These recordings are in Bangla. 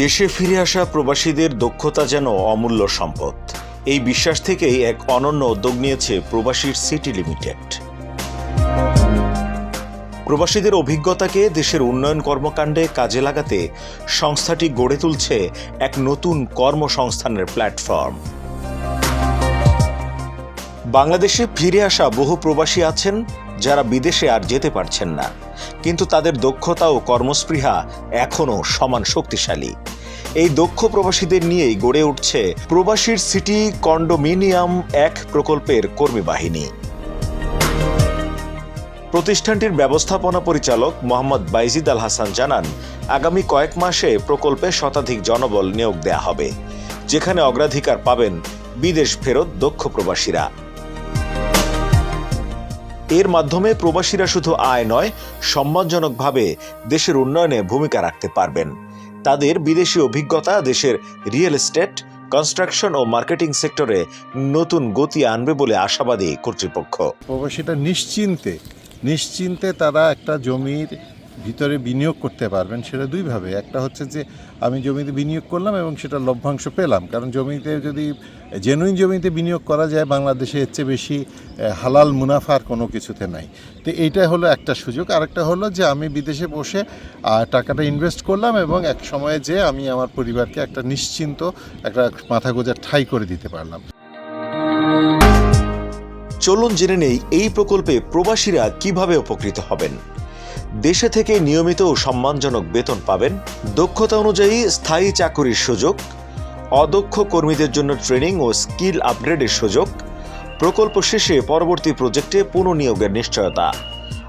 দেশে ফিরে আসা প্রবাসীদের দক্ষতা যেন অমূল্য সম্পদ। এই বিশ্বাস থেকেই এক অনন্য উদ্যোগ নিয়েছে প্রবাসীর সিটি লিমিটেড। প্রবাসীদের অভিজ্ঞতাকে দেশের উন্নয়ন কর্মকাণ্ডে কাজে লাগাতে সংস্থাটি গড়ে তুলছে এক নতুন কর্মসংস্থানের প্ল্যাটফর্ম। বাংলাদেশে ফিরে আসা বহু প্রবাসী আছেন যারা বিদেশে আর যেতে পারছেন না। কিন্তু তাদের দক্ষতা ও কর্মস্পৃহা এখনও সমান শক্তিশালী। এই দক্ষ প্রবাসীদের নিয়েই গড়ে উঠছে প্রবাসীর সিটি কন্ডোমিনিয়াম এক প্রকল্পের কর্মী বাহিনী। প্রতিষ্ঠানটির ব্যবস্থাপনা পরিচালক মোহাম্মদ বাইজিদ আল হাসান জানান, আগামী কয়েক মাসে প্রকল্পে শতাধিক জনবল নিয়োগ দেয়া হবে, যেখানে অগ্রাধিকার পাবেন বিদেশ ফেরত দক্ষ প্রবাসীরা। এর মাধ্যমে প্রবাসীরা শুধু আয় নয়, সম্মানজনকভাবে দেশের উন্নয়নে ভূমিকা রাখতে পারবেন। তাদের বিদেশি অভিজ্ঞতা, দেশের রিয়েল এস্টেট কনস্ট্রাকশন ও মার্কেটিং সেক্টরে নতুন গতি আনবে বলে আশাবাদী কর্তৃপক্ষ। প্রবাসীটা নিশ্চিন্তে নিশ্চিন্তে তারা একটা জমির ভিতরে বিনিয়োগ করতে পারবেন সেটা দুইভাবে। একটা হচ্ছে যে, আমি জমিতে বিনিয়োগ করলাম এবং সেটা লভ্যাংশ পেলাম। কারণ জমিতে যদি জেনুইন জমিতে বিনিয়োগ করা যায়, বাংলাদেশে এর চেয়ে বেশি হালাল মুনাফার কোনো কিছুতে নাই। তো এইটা হলো একটা সুযোগ। আরেকটা হলো যে, আমি বিদেশে বসে টাকাটা ইনভেস্ট করলাম এবং এক সময়ে যে, আমি আমার পরিবারকে একটা নিশ্চিন্ত, একটা মাথা গোজার ঠাই করে দিতে পারলাম। চলুন জেনে নেই, এই প্রকল্পে প্রবাসীরা কীভাবে উপকৃত হবেন? দেশে থেকে নিয়মিত ও সম্মানজনক বেতন পাবেন। দক্ষতা অনুযায়ী স্থায়ী চাকরির সুযোগ, অদক্ষ কর্মীদের জন্য ট্রেনিং ও স্কিল আপগ্রেডের সুযোগ, প্রকল্প শেষে পরবর্তী প্রজেক্টে পুনঃনিয়োগের নিশ্চয়তা।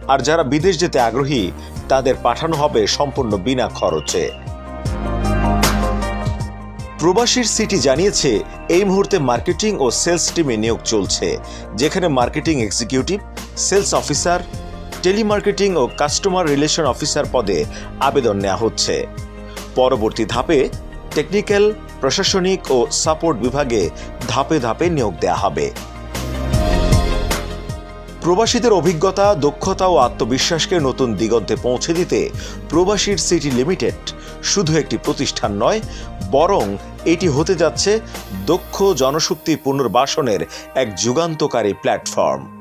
আর যারা বিদেশ যেতে আগ্রহী, তাদের পাঠানো হবে সম্পূর্ণ বিনা খরচে। প্রবাসীর সিটি জানিয়েছে, এই মুহূর্তে মার্কেটিং ও সেলস টিমে নিয়োগ চলছে, যেখানে marketing executive, sales officer telemarketing ও কাস্টমার রিলেশন অফিসার পদে আবেদন নেওয়া হচ্ছে। পরবর্তী ধাপে টেকনিক্যাল, প্রশাসনিক ও সাপোর্ট বিভাগে ধাপে ধাপে নিয়োগ দেওয়া হবে। প্রবাসীদের অভিজ্ঞতা, দক্ষতা ও আত্মবিশ্বাসকে নতুন দিগন্তে পৌঁছে দিতে প্রবাসীর সিটি লিমিটেড শুধু একটি প্রতিষ্ঠান নয়, বরং এটি হতে যাচ্ছে দক্ষ জনশক্তি পুনর্বাসনের এক যুগান্তকারী প্ল্যাটফর্ম।